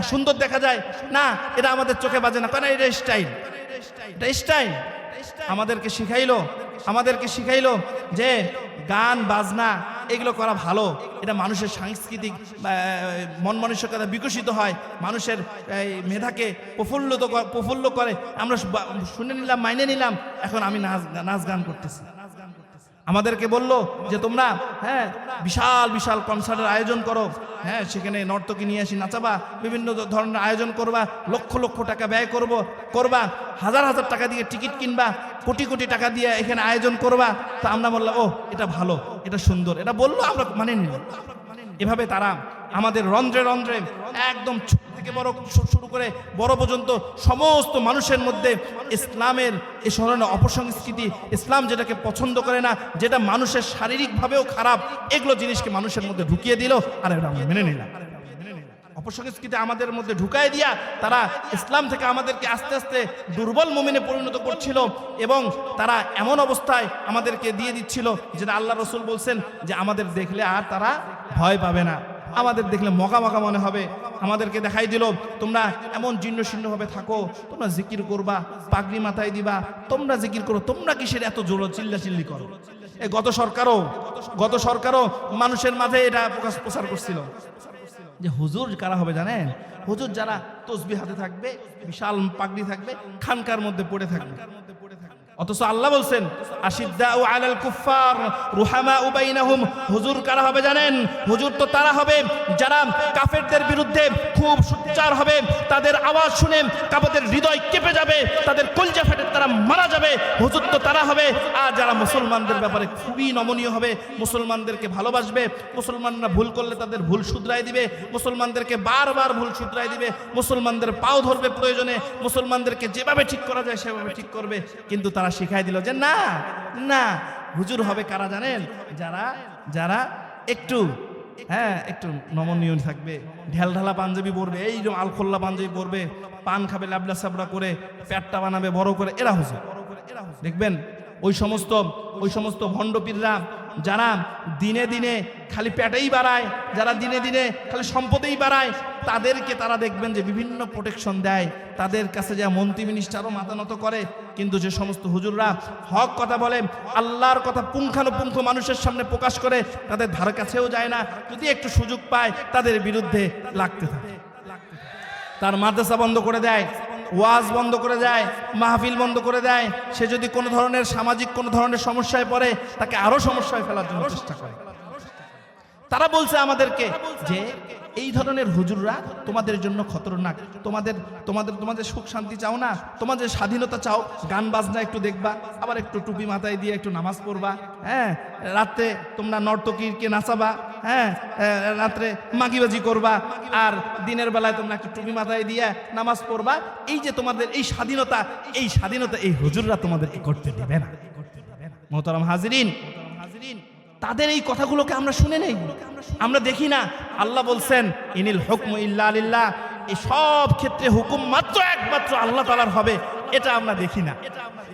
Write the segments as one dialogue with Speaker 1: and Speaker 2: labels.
Speaker 1: অসুন্দর দেখা যায়। না এটা আমাদের চোখে বাজে না। কারণ এটা স্টাইল এটা স্টাইল আমাদেরকে শিখাইলো আমাদেরকে শিখাইলো যে গান বাজনা এগুলো করা ভালো। এটা মানুষের সাংস্কৃতিক মন মানসিকতা বিকশিত হয়। মানুষের এই, মেধাকে প্রফুল্লত প্রফুল্ল করে। আমরা শুনে নিলাম মাইনে নিলাম। এখন আমি নাচ নাচ গান করতেছি। আমাদেরকে বলল যে তোমরা হ্যাঁ বিশাল বিশাল কনসার্টের আয়োজন করো। হ্যাঁ সেখানে নর্তকী নিয়ে আসি, নাচাবা, বিভিন্ন ধরনের আয়োজন করবা, লক্ষ লক্ষ টাকা ব্যয় করব, করবা, হাজার হাজার টাকা দিয়ে টিকিট কিনবা, কোটি কোটি টাকা দিয়ে এখানে আয়োজন করবা। তা আমরা বললাম ও এটা ভালো, এটা সুন্দর। এটা বলল, আমরা মানে নিলাম। এভাবে তারা আমাদের রন্ধ্রে রন্ধ্রে একদম থেকে বড় শুরু করে বড় পর্যন্ত সমস্ত মানুষের মধ্যে ইসলামের এ ধরনের অপসংস্কৃতি, ইসলাম যেটাকে পছন্দ করে না, যেটা মানুষের শারীরিকভাবেও খারাপ, এগুলো জিনিসকে মানুষের মধ্যে ঢুকিয়ে দিল আর এটা আমরা মেনে নিলাম। অপসংস্কৃতি আমাদের মধ্যে ঢুকাই দিয়া তারা ইসলাম থেকে আমাদেরকে আস্তে আস্তে দুর্বল মুমিনে পরিণত করছিল এবং তারা এমন অবস্থায় আমাদেরকে দিয়ে দিচ্ছিল যেটা আল্লাহ রসুল বলছেন যে আমাদের দেখলে আর তারা ভয় পাবে না। আমাদের দেখলে মকা মকা মনে হবে। আমাদেরকে দেখাই দিল, তোমরা এমন জীর্ণ শীর্ণভাবে থাকো, তোমরা জিকির করবা, পাগড়ি মাথায় দিবা, তোমরা জিকির করো, তোমরা কিসের এত জোর চিল্লা চিল্লি করো? এ গত সরকারও গত সরকারও মানুষের মাঝে এটা প্রকাশ প্রচার করছিল। যে হুজুর কারা হবে জানেন? হুজুর যারা তসবি হাতে থাকবে, বিশাল পাগড়ি থাকবে, খানকার মধ্যে পড়ে থাকবে। অথচ আল্লাহ বলছেন আশিদ্দা ও আলাল কুফার রুহামা উবাইনাহুম হুজুর কারা হবে জানেন? হুজুর তো তারা হবে, যারা কাফেরদের বিরুদ্ধে খুব সুচ্চার হবে, তাদের আওয়াজ শুনে কাপদের হৃদয় কেঁপে যাবে, তাদের কলজা ফেটে তারা মারা যাবে, হুজুর তো তারা হবে। আর যারা মুসলমানদের ব্যাপারে খুবই নমনীয় হবে, মুসলমানদেরকে ভালোবাসবে, মুসলমানরা ভুল করলে তাদের ভুল শুধরাই দিবে, মুসলমানদেরকে বারবার ভুল শুধরাই দিবে, মুসলমানদের পাও ধরবে প্রয়োজনে, মুসলমানদেরকে যেভাবে ঠিক করা যায় সেভাবে ঠিক করবে, কিন্তু তারা শিখাই দিল যে না না, হুজুর হবে কারা জানেন? যারা যারা একটু হ্যাঁ একটু নমনীয় থাকবে। ঢেলঢালা পাঞ্জাবি পরবে, এই যে আলখোল্লা পাঞ্জাবি পরবে, পান খাবে লাবলা সাবড়া করে প্যাটটা বানাবে, বড় করে, এরা হুজুর। দেখবেন, ওই সমস্ত ওই সমস্ত ভণ্ডপীররা যারা দিনে দিনে খালি পেটেই বাড়ায়, যারা দিনে দিনে খালি সম্পদেই বাড়ায়, তাদেরকে তারা দেখবেন যে বিভিন্ন প্রোটেকশন দেয়। তাদের কাছে যা মন্ত্রী মিনিস্টারও মাতানত করে কিন্তু যে সমস্ত হুজুররা হক কথা বলে, আল্লাহর কথা পুঙ্খানুপুঙ্খ মানুষের সামনে প্রকাশ করে, তাদের ধার কাছেও যায় না। যদি একটু সুযোগ পায়, তাদের বিরুদ্ধে লাগতে থাকে। তার মাদ্রাসা বন্ধ করে দেয়, ওয়াজ বন্ধ করে দেয়, মাহফিল বন্ধ করে দেয়। সে যদি কোনো ধরনের সামাজিক কোনো ধরনের সমস্যায় পড়ে, তাকে আরও সমস্যায় ফেলার জন্য চেষ্টা করে। তারা বলছে আমাদেরকে যে এই ধরনের হুজুররা তোমাদের জন্য খতরনাক। তোমাদের তোমাদের তোমাদের সুখ শান্তি চাও না, তোমাদের স্বাধীনতা চাও। গান বাজনা একটু দেখবা, আবার একটু টুপি মাথায় দিয়ে একটু নামাজ পড়বা হ্যাঁ? রাত্রে তোমরা নর্তকীকে নাচাবা হ্যাঁ? রাত্রে মাগিবাজি করবা, আর দিনের বেলায় তোমরা একটু টুপি মাথায় দিয়ে নামাজ পড়বা। এই যে তোমাদের এই স্বাধীনতা এই স্বাধীনতা এই হুজুররা তোমাদেরকে করতে দেবে না। মোহতারাম হাজিরিন তাদের এই কথাগুলোকে আমরা শুনে নেই। আমরা দেখি না, আল্লাহ বলছেন, ইনিল হুকম ইল্লা আলিল্লাহ এই সব ক্ষেত্রে হুকুম মাত্র একমাত্র আল্লাহ তালার হবে, এটা আমরা দেখি না।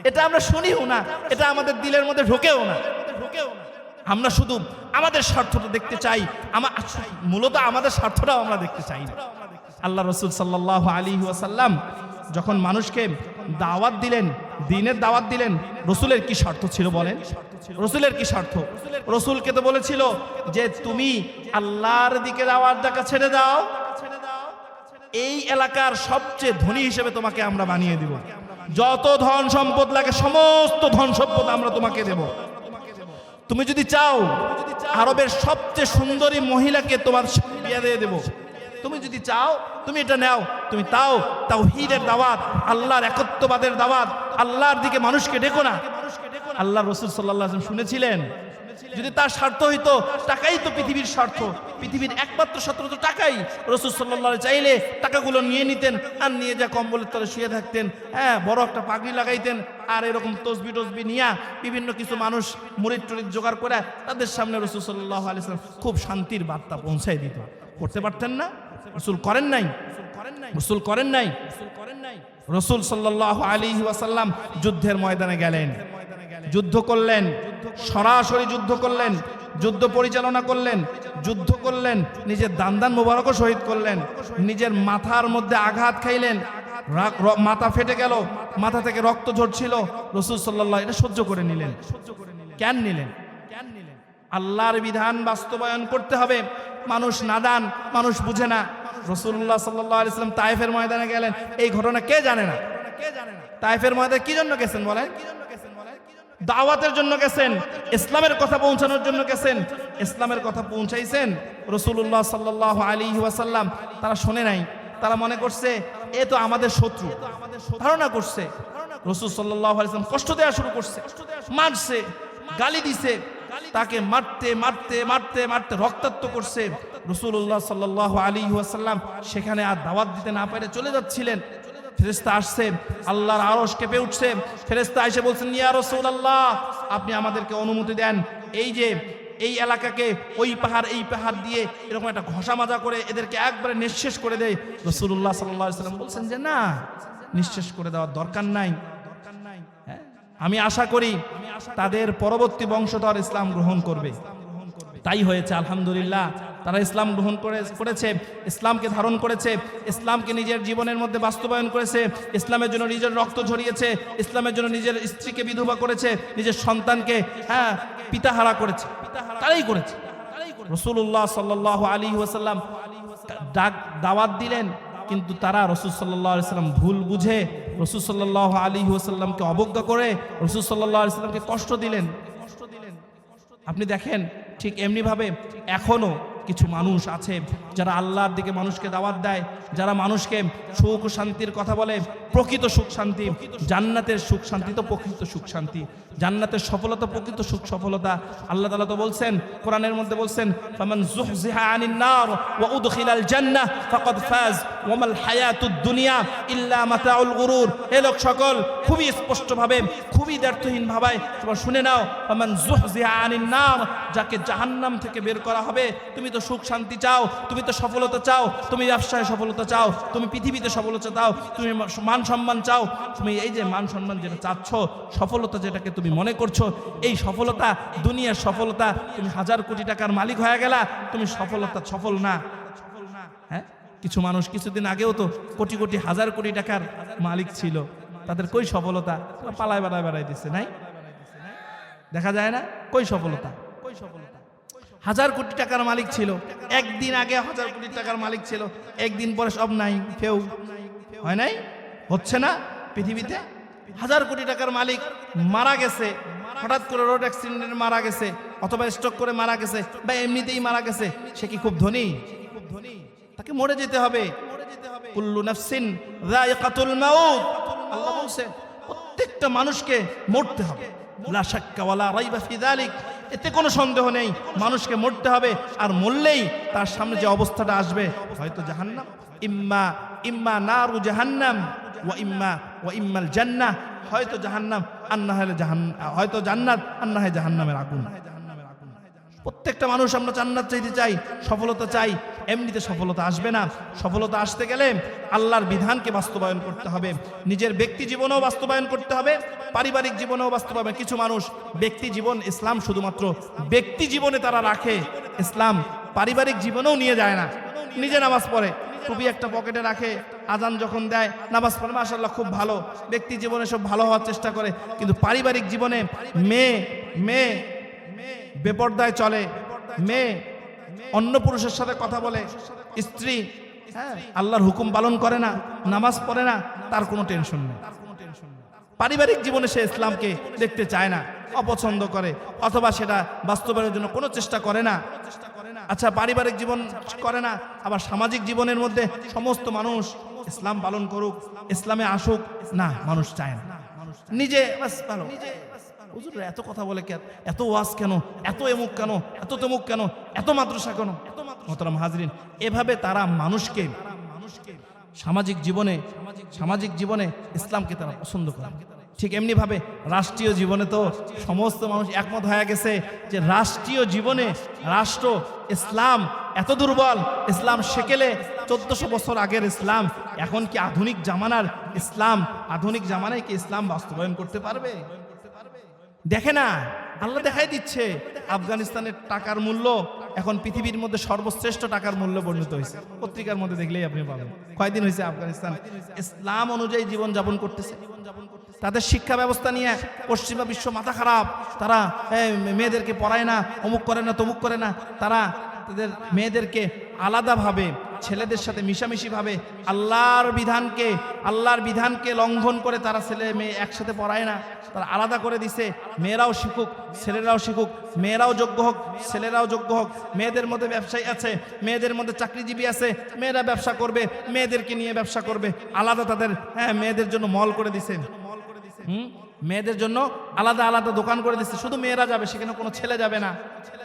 Speaker 1: এটা আমরা শুনিও না, এটা আমাদের দিলের মধ্যে ঢোকেও না। আমরা শুধু আমাদের স্বার্থটা দেখতে চাই আমার মূলত আমাদের স্বার্থটাও আমরা দেখতে চাই না। আল্লাহ রসুল সাল্লাহ আলী ওয়াসাল্লাম যখন মানুষকে দাওয়াত দিলেন দিনের দাওয়াত দিলেন, রসুলের কি স্বার্থ ছিল বলেন? রসুলের কি স্বার্থ? রসুলকে তো বলেছিল যে তুমি আল্লাহর দিকে দাওয়াত ডাকা ছেড়ে দাও, এই এলাকার সবচেয়ে ধনী হিসেবে তোমাকে আমরা বানিয়ে দিব। যত ধন সম্পদ লাগে, সমস্ত ধন সম্পদ আমরা তোমাকে দেব। তুমি যদি চাও, আরবের সবচেয়ে সুন্দরী মহিলাকে তোমার বিয়ে দিয়ে দেবো। তুমি যদি চাও, তুমি এটা নাও। তুমি তাও তাও হিরের দাওয়াত, আল্লাহর একত্ববাদের দাওয়াত, আল্লাহর দিকে মানুষকে ডেকো না। আল্লাহ রসুল সাল্লাহ শুনেছিলেন, যদি তার স্বার্থ হইতো, টাকাই তো পৃথিবীর স্বার্থ। পৃথিবীর একমাত্র শত্রু তো টাকাই। রসুল সাল্লাহ চাইলে টাকাগুলো নিয়ে নিতেন, আর নিয়ে যা কম্বলের তলে শুয়ে থাকতেন। হ্যাঁ বড় একটা পাগড়ি লাগাইতেন, আর এরকম তসবি টসবি নিয়া বিভিন্ন কিছু মানুষ মুড়িদ টুরিদ জোগাড় করে তাদের সামনে রসুল সাল্লাহ আলিয়াল্লাম খুব শান্তির বার্তা পৌঁছাই দিত। করতে পারতেন না? রসুল করেন নাই। রসুল করেন নাই। রসুল সাল্লাহ আলী ওয়াসাল্লাম যুদ্ধের ময়দানে গেলেন। যুদ্ধ করলেন। সরাসরি যুদ্ধ করলেন। যুদ্ধ পরিচালনা করলেন। যুদ্ধ করলেন। নিজের দান্দান মোবারকও শহীদ করলেন। নিজের মাথার মধ্যে আঘাত খাইলেন। মাথা ফেটে গেল। মাথা থেকে রক্ত ঝরছিল। রসুল সাল্লাহ এটা সহ্য করে নিলেন সহ্য করে নিলেন কেন নিলেন। কেন নিলেন? আল্লাহর বিধান বাস্তবায়ন করতে হবে। মানুষ নাদান মানুষ বুঝে না। রসুল্লাহ সাল্লাহ আলিয়াল্লাম তাইফের ময়দানে গেলেন। এই ঘটনা কে জানে না? তাইফের ময়দানে কি জন্য গেছেন বলেন? দাওয়াতের জন্য গেছেন। ইসলামের কথা পৌঁছানোর জন্য গেছেন। ইসলামের কথা পৌঁছাইছেন রসুল্লাহ সাল্লাহ আলী ওয়াসাল্লাম। তারা শোনে নাই। তারা মনে করছে, এ তো আমাদের শত্রু। ধারণা করছে। রসুল সাল্লাহ আলিয়াল্লাম কষ্ট দেওয়া শুরু করছে। মারছে, গালি দিছে। তাকে মারতে মারতে মারতে মারতে রক্তাক্ত করছে রসুল্লাহ সাল্লাহ আলী ওয়াসাল্লাম। সেখানে আর দাওয়াত দিতে না পেরে চলে যাচ্ছিলেন। ফেরেস্তা আসছে, আল্লাহর আরশ কেঁপে উঠছে। ফেরেস্তা এসে বলছেন, ইয়া আল্লাহ আপনি আমাদেরকে অনুমতি দেন। এই যে, এই এলাকাকে, ওই পাহাড়, এই পাহাড় দিয়ে এরকম একটা ঘষা মাজা করে এদেরকে একবারে নিঃশেষ করে দেয়। রসুল্লাহ সাল্লাহ সাল্লাম বলছেন যে, না, নিঃশেষ করে দেওয়ার দরকার নাই? আমি আশা করি তাদের পরবর্তী বংশধর ইসলাম গ্রহণ করবে। তাই হয়েছে, আলহামদুলিল্লাহ, তারা ইসলাম গ্রহণ করে করেছে, ইসলামকে ধারণ করেছে, ইসলামকে নিজের জীবনের মধ্যে বাস্তবায়ন করেছে, ইসলামের জন্য নিজের রক্ত ঝরিয়েছে, ইসলামের জন্য নিজের স্ত্রীকে বিধবা করেছে, নিজের সন্তানকে হ্যাঁ পিতাহারা করেছে। তারাই করেছে। রসুল্লাহ সাল্লাহ আলী ওয়াসাল্লাম ডাক দাওয়াত দিলেন কিন্তু তারা রসুল সাল্লাহ সাল্লাম ভুল বুঝে রসুল সাল্লাহ আলী ওসাল্লামকে অবজ্ঞা করে রসুল সাল্লাহ সাল্লামকে কষ্ট দিলেন। কষ্ট দিলেন আপনি দেখেন, ঠিক এমনিভাবে এখনও কিছু মানুষ আছে যারা আল্লাহর দিকে মানুষকে দাওয়াত দেয়, যারা মানুষকে সুখ শান্তির কথা বলে প্রকৃত সুখ শান্তি, জান্নাতের সুখ শান্তি তো প্রকৃত সুখ শান্তি, জান্নাতের সফলতা প্রকৃত সুখ সফলতা। আল্লাহ তাআলা তো বলছেন, কোরআনের মধ্যে বলছেন, ফামান যুহজিহা আনিন নার ওয়া উদখিলাল জান্নাহ ফাকাদ ফাজ ওয়া মাল হায়াতুদ দুনিয়া ইল্লা মাতাউল গুরুর। হে লোক সকল, খুবই স্পষ্টভাবে, খুবই দ্ব্যর্থহীন ভাবে তোমরা শুনে নাও, ফামান যুহজিহা আনিন নার যাকে জাহান্নাম থেকে বের করা হবে, তুমি তো সুখ শান্তি চাও, তুমি তো সফলতা চাও, তুমি ব্যবসায় সফলতা চাও, তুমি পৃথিবীতে সফলতা চাও, তুমি মান সম্মান চাও, তুমি এই যে মান সম্মান যেটা চাচ্ছ, সফলতা যেটাকে তুমি মনে করছ, এই সফলতা, দুনিয়ার সফলতা, তুমি হাজার কোটি টাকার মালিক হয়ে গেলা, তুমি সফলতা সফল না। হ্যাঁ? কিছু মানুষ কিছুদিন আগেও তো কোটি কোটি, হাজার কোটি টাকার মালিক ছিল, তাদের কই সফলতা? পালায় বেড়ায় বেড়াই দিচ্ছে নাই? দেখা যায় না? কই সফলতা কই সফলতা? হাজার কোটি টাকার মালিক ছিল, একদিন আগে হাজার কোটি টাকার মালিক ছিল, একদিন পরে সব নাই, কেউ। হয় নাই? হচ্ছে না পৃথিবীতে? হাজার কোটি টাকার মালিক মারা গেছে, হঠাৎ করে রোড অ্যাক্সিডেন্টে মারা গেছে, অথবা স্ট্রোক করে মারা গেছে, বা এমনিতেই মারা গেছে, সে কি খুব ধনী? তাকে মরে যেতে হবে। কুল্লু নাফসিন প্রত্যেকটা মানুষকে মরতে হবে। ওয়ালা রাইবা ফি যালিক। এতে কোনো সন্দেহ নেই। মানুষকে মরতে হবে আর মরলেই তার সামনে যে অবস্থাটা আসবে, হয়তো জাহান্নাম। ইম্মা ইম্মা নারু জাহান্নাম ওয়া ইম্মা, ওয়া ইম্মাল জান্নাহ। হয়তো জাহান্নাম আর না হলে জাহান, হয়তো জান্নাত আর হয় জাহান্নামের আগুন। প্রত্যেকটা মানুষ আমরা জান্নাত চাইতে চাই, সফলতা চাই। এমনিতে সফলতা আসবে না। সফলতা আসতে গেলে আল্লাহর বিধানকে বাস্তবায়ন করতে হবে। নিজের ব্যক্তি জীবনেও বাস্তবায়ন করতে হবে। পারিবারিক জীবনেও বাস্তবায়ন কিছু মানুষ ব্যক্তি জীবন, ইসলাম শুধুমাত্র ব্যক্তি জীবনে তারা রাখে। ইসলাম পারিবারিক জীবনেও নিয়ে যায় না। নিজে নামাজ পড়ে, টুপি একটা পকেটে রাখে, আজান যখন দেয়, নামাজ পড়ে মাসাল্লাহ খুব ভালো। ব্যক্তি জীবনে সব ভালো হওয়ার চেষ্টা করে, কিন্তু পারিবারিক জীবনে মেয়ে মেয়ে বেপর্দায় চলে। মেয়ে অন্য পুরুষের সাথে কথা বলে, স্ত্রী হ্যাঁ আল্লাহর হুকুম পালন করে না, নামাজ পড়ে না, তার কোনো টেনশন নেই। পারিবারিক জীবনে সে ইসলামকে দেখতে চায় না, অপছন্দ করে, অথবা সেটা বাস্তবায়নের জন্য কোনো চেষ্টা করে না। আচ্ছা পারিবারিক জীবন করে না, আবার সামাজিক জীবনের মধ্যে সমস্ত মানুষ ইসলাম পালন করুক, ইসলামে আসুক, না, মানুষ চায় না। নিজে হুজুর, এত কথা বলে কেন এত ওয়াজ কেন? এত এমুক কেন? এত তেমুক কেন? এত মাদ্রাসা কেন? এত মোহতারাম হাজরিন, এভাবে তারা মানুষকে, সামাজিক জীবনে সামাজিক জীবনে ইসলামকে তারা পছন্দ করে। ঠিক এমনিভাবে রাষ্ট্রীয় জীবনে তো সমস্ত মানুষ একমত হয়ে গেছে যে রাষ্ট্রীয় জীবনে রাষ্ট্র, ইসলাম এত দুর্বল। ইসলাম সেকেলে চোদ্দশো বছর আগের ইসলাম। এখন কি আধুনিক জামানার ইসলাম? আধুনিক জামানায় কি ইসলাম বাস্তবায়ন করতে পারবে? দেখে না। আল্লাহ দেখাই দিচ্ছে, আফগানিস্তানের টাকার মূল্য এখন পৃথিবীর মধ্যে সর্বশ্রেষ্ঠ টাকার মূল্য বর্ণিত হয়েছে। পত্রিকার মধ্যে দেখলেই আপনি পাবেন। কয়দিন হয়েছে আফগানিস্তান? ইসলাম অনুযায়ী জীবন যাপন করতেছে। তাদের শিক্ষা ব্যবস্থা নিয়ে পশ্চিমা বিশ্ব মাথা খারাপ। তারা মেয়েদেরকে পড়ায় না, অমুক করে না, তমুক করে না। তারা তাদের মেয়েদেরকে আলাদাভাবে ছেলেদের সাথে মিশামিশিভাবে আল্লাহর বিধানকে আল্লাহর বিধানকে লঙ্ঘন করে তারা ছেলে মেয়ে একসাথে পড়ায় না। তারা আলাদা করে দিছে, মেয়েরাও শিখুক, ছেলেরাও শিখুক, মেয়েরাও যোগ্য হোক, ছেলেরাও যোগ্য হোক। মেয়েদের মধ্যে ব্যবসায়ী আছে, মেয়েদের মধ্যে চাকরিজীবী আছে, মেয়েরা ব্যবসা করবে, মেয়েদেরকে নিয়ে ব্যবসা করবে। আলাদা তাদের হ্যাঁ মেয়েদের জন্য মল করে দিছে। হুম? মেয়েদের জন্য আলাদা আলাদা দোকান করে দিচ্ছে। শুধু মেয়েরা যাবে, সেখানে কোনো ছেলে যাবে না।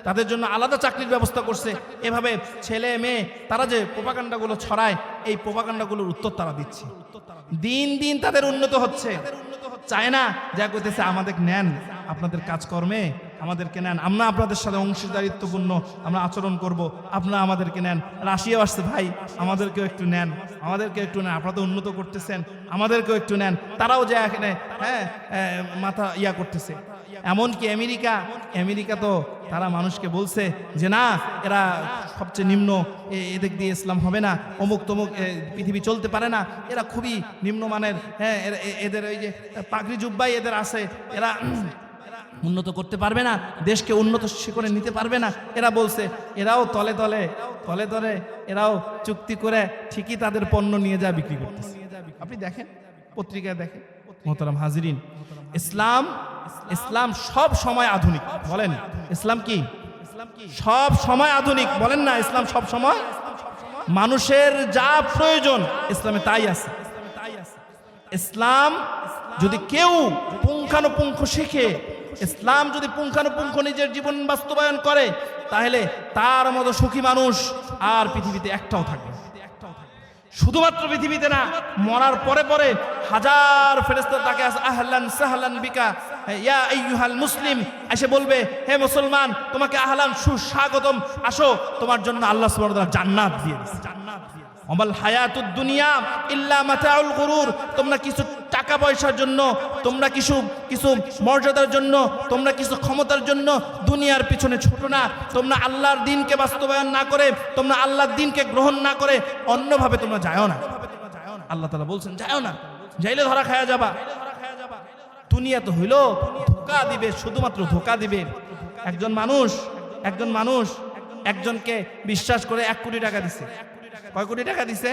Speaker 1: তাদের জন্য আলাদা চাকরির ব্যবস্থা করছে। এভাবে ছেলে, মেয়ে, তারা যে পোপাকাণ্ডাগুলো ছড়ায়, এই পোপাকাণ্ডাগুলোর উত্তর তারা দিচ্ছে। দিন দিন তাদের উন্নত হচ্ছে। চায় না যা করতেছে আমাদের নেন, আপনাদের কাজকর্মে আমাদেরকে নেন। আমরা আপনাদের সাথে অংশীদারিত্বপূর্ণ আমরা আচরণ করব। আপনারা আমাদেরকে নেন। রাশিয়াও আসছে, ভাই, আমাদেরকেও একটু নেন। আমাদেরকে একটু নেন। আপনারা তো উন্নত করতেছেন। আমাদেরকেও একটু নেন। তারাও যে এখানে হ্যাঁ মাথা ইয়া করতেছে। এমনকি আমেরিকা আমেরিকা তো তারা মানুষকে বলছে যে, না, এরা সবচেয়ে নিম্ন এদিক দিয়ে ইসলাম হবে না। অমুক তমুক পৃথিবী চলতে পারে না। এরা খুবই নিম্নমানের হ্যাঁ এদের ওই যে পাগড়ি জুব্বাই এদের আছে। এরা উন্নত করতে পারবে না, দেশকে উন্নত শিখরে নিতে পারবে না। এরা বলছে, এরাও তলে তলে তলে তলে, এরাও চুক্তি করে ঠিকই তাদের পণ্য নিয়ে যা বিক্রি করতেছে। আপনি দেখেন, পত্রিকায় দেখেন, মোহতারাম হাজিরিন, ইসলাম ইসলাম সব সময় আধুনিক। বলেন, ইসলাম কি? সব সময় আধুনিক। বলেন না, ইসলাম সব সময়? মানুষের যা প্রয়োজন, ইসলামে তাই আছে। ইসলাম যদি কেউ পুঙ্খানুপুঙ্খ শিখে ইসলাম যদি পুঙ্খানুপুঙ্খ নিজের জীবন বাস্তবায়ন করে তাহলে তার মতো সুখী মানুষ আর পৃথিবীতে একটাও থাকবে। শুধুমাত্র পৃথিবীতে না মরার পরে পরে হাজার ফেরেস্তা তাকে আহলান সাহলান বিকা ইয়া আইয়ুহাল মুসলিম এসে বলবে হে মুসলমান তোমাকে আহলান সুস্বাগতম আসো তোমার জন্য আল্লাহ সুবহানাহু জান্নাত দিয়ে জান্নাত দিয়ে। অমাল হায়াতুদ দুনিয়া ইল্লা মাতাউল গুরুর তোমরা কিছু টাকা পয়সার জন্য, তোমরা কিছু কিছু মর্যাদার জন্য, তোমরা কিছু ক্ষমতার জন্য দুনিয়ার পিছনে ছোট না। তোমরা আল্লাহর দিনকে বাস্তবায়ন না করে, তোমরা আল্লাহর দিনকে গ্রহণ না করে অন্যভাবে তোমরা যাও না। আল্লাহ তালা বলছেন যাও না। যাইলে ধরা খায়া যাবা। দুনিয়া তো হইল ধোকা দিবে, শুধুমাত্র ধোকা দিবে। একজন মানুষ একজন মানুষ একজনকে বিশ্বাস করে এক কোটি টাকা দিছে। কয় কোটি টাকা দিছে?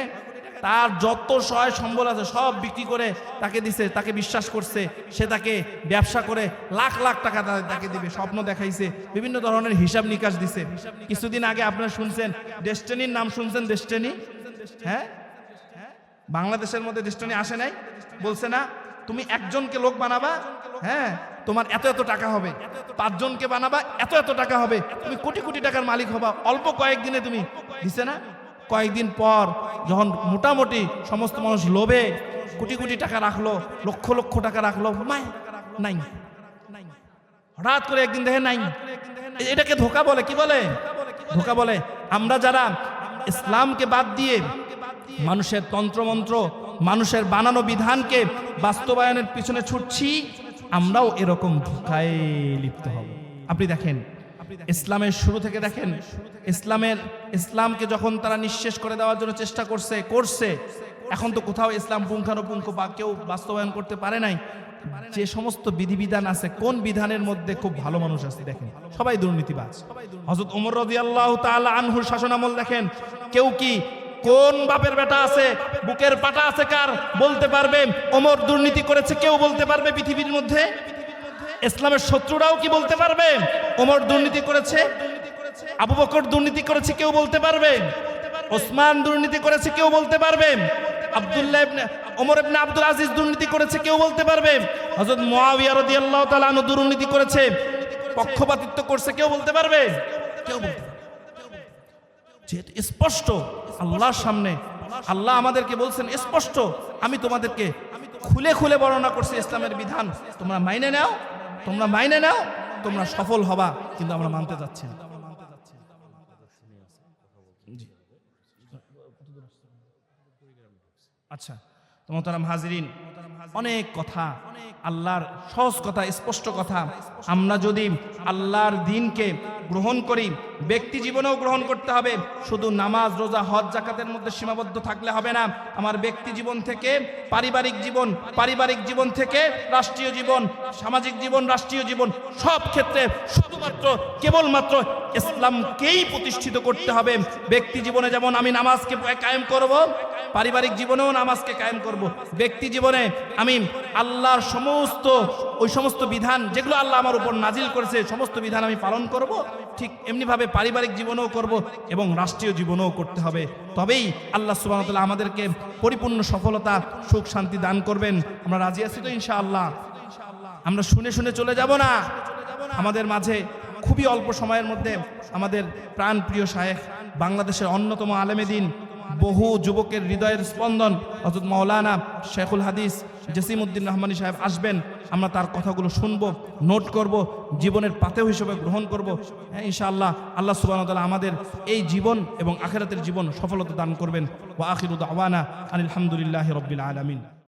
Speaker 1: তার যত সহায় সম্বল আছে সব বিক্রি করে তাকে দিছে, তাকে বিশ্বাস করছে। সে তাকে ব্যবসা করে লাখ লাখ টাকা তাকে দিবে, স্বপ্ন দেখাইছে, বিভিন্ন ধরনের হিসাব নিকাশ দিছে। কিছুদিন আগে আপনারা শুনছেন ডেস্টিনির নাম শুনছেন ডেস্টিনি? হ্যাঁ? বাংলাদেশের মধ্যে ডেস্টিনি আসে নাই? বলছে না, তুমি একজনকে লোক বানাবা হ্যাঁ তোমার এত এত টাকা হবে। পাঁচজনকে বানাবা, এত এত টাকা হবে। তুমি কোটি কোটি টাকার মালিক হবা, অল্প কয়েকদিনে তুমি। দিছে না? কয়েকদিন পর যখন মোটামুটি সমস্ত মানুষ লোভে কোটি কোটি টাকা রাখল, লক্ষ লক্ষ টাকা রাখল, মাই, নাই। হঠাৎ করে একদিন দেখে নাই। এটাকে ধোকা বলে, কি বলে? ধোকা বলে, আমরা যারা ইসলামকে বাদ দিয়ে মানুষের তন্ত্রমন্ত্র, মানুষের বানানো বিধানকে বাস্তবায়নের পিছনে ছুটছি, আমরাও এরকম ধোকায় লিপ্ত হব। আপনি দেখেন ইসলামের শুরু থেকে দেখেন, ইসলামের, ইসলামকে যখন তারা নিঃশেষ করে দেওয়ার জন্য চেষ্টা করছে করছে, এখন তো কোথাও ইসলাম পুঙ্খানুপুঙ্খ বা কেউ বাস্তবায়ন করতে পারে নাই। যে সমস্ত বিধিবিধান আছে, কোন বিধানের মধ্যে খুব ভালো মানুষ আছে দেখেন, সবাই দুর্নীতিবাজ। হজরত উমর রদি আল্লাহ আনহুর শাসনামল দেখেন, কেউ কি কোন বাপের বেটা আছে, বুকের পাটা আছে কার, বলতে পারবে? ওমর দুর্নীতি করেছে, কেউ বলতে পারবে পৃথিবীর মধ্যে? ইসলামের শত্রুরাও কি বলতে পারবে? ওমর দুর্নীতি করেছে? আবু বকর দুর্নীতি করেছে কেউ বলতে পারবে? ওসমান দুর্নীতি করেছে কেউ বলতে পারবে? আব্দুল্লাহ ওমর ইবনে আব্দুল আজিজ দুর্নীতি করেছে কেউ বলতে পারবে? হযরত মুয়াবিয়া রাদিয়াল্লাহু তাআলা আনহু দুর্নীতি করেছে। পক্ষপাতিত্ব করছে কেউ বলতে পারবে? কেউ বলতে। যেহেতু স্পষ্ট, আল্লাহর সামনে, আল্লাহ আমাদেরকে বলছেন, স্পষ্ট, আমি তোমাদেরকে খুলে খুলে বর্ণনা করছি ইসলামের বিধান। তোমরা মাইনে নাও তোমরা মাইনে নাও, তোমরা সফল হবা, কিন্তু আমরা মানতে যাচ্ছি না। আচ্ছা তোমার হাজরিন, অনেক কথা, আল্লাহর সহজ কথা, স্পষ্ট কথা। আমরা যদি আল্লাহর দিনকে গ্রহণ করি, ব্যক্তি জীবনেও গ্রহণ করতে হবে। শুধু নামাজ, রোজা, হজ জাকাতের মধ্যে সীমাবদ্ধ থাকলে হবে না। আমার ব্যক্তি জীবন থেকে, পারিবারিক জীবন পারিবারিক জীবন থেকে রাষ্ট্রীয় জীবন, সামাজিক জীবন, রাষ্ট্রীয় জীবন, সব ক্ষেত্রে শুধুমাত্র, কেবলমাত্র ইসলামকেই প্রতিষ্ঠিত করতে হবে। ব্যক্তি জীবনে যেমন আমি নামাজকে কায়েম করব, পারিবারিক জীবনেও নামাজকে কায়েম করব। ব্যক্তি জীবনে আমি আল্লাহর সমস্ত, ওই সমস্ত বিধান যেগুলো আল্লাহ আমার উপর নাজিল করেছে, সমস্ত বিধান আমি পালন করব। ঠিক এমনিভাবে পারিবারিক জীবনেও করব এবং রাষ্ট্রীয় জীবনেও করতে হবে। তবেই আল্লাহ সুবাহতাল্লাহ আমাদেরকে পরিপূর্ণ সফলতা, সুখ, শান্তি দান করবেন। আমরা রাজি আছি তো ইনশাআল্লাহ? আমরা শুনে শুনে চলে যাব না? আমাদের মাঝে খুবই অল্প সময়ের মধ্যে আমাদের প্রাণ প্রিয় শায়েখ, বাংলাদেশের অন্যতম আলেমেদিন বহু যুবকের হৃদয়ের স্পন্দন হজরত মৌলানা শেখুল হাদিস জসিম উদ্দিন রহমানী সাহেব আসবেন, আমরা তার কথাগুলো শুনব নোট করব, জীবনের পাতেও হিসেবে গ্রহণ করব। হ্যাঁ ইনশাআল্লাহ, আল্লাহ সুবাহ আমাদের এই জীবন এবং আখেরাতের জীবন সফলতা দান করবেন। ওয়া আখিরুদ আওয়ানা আনিল রবিল আলমিন।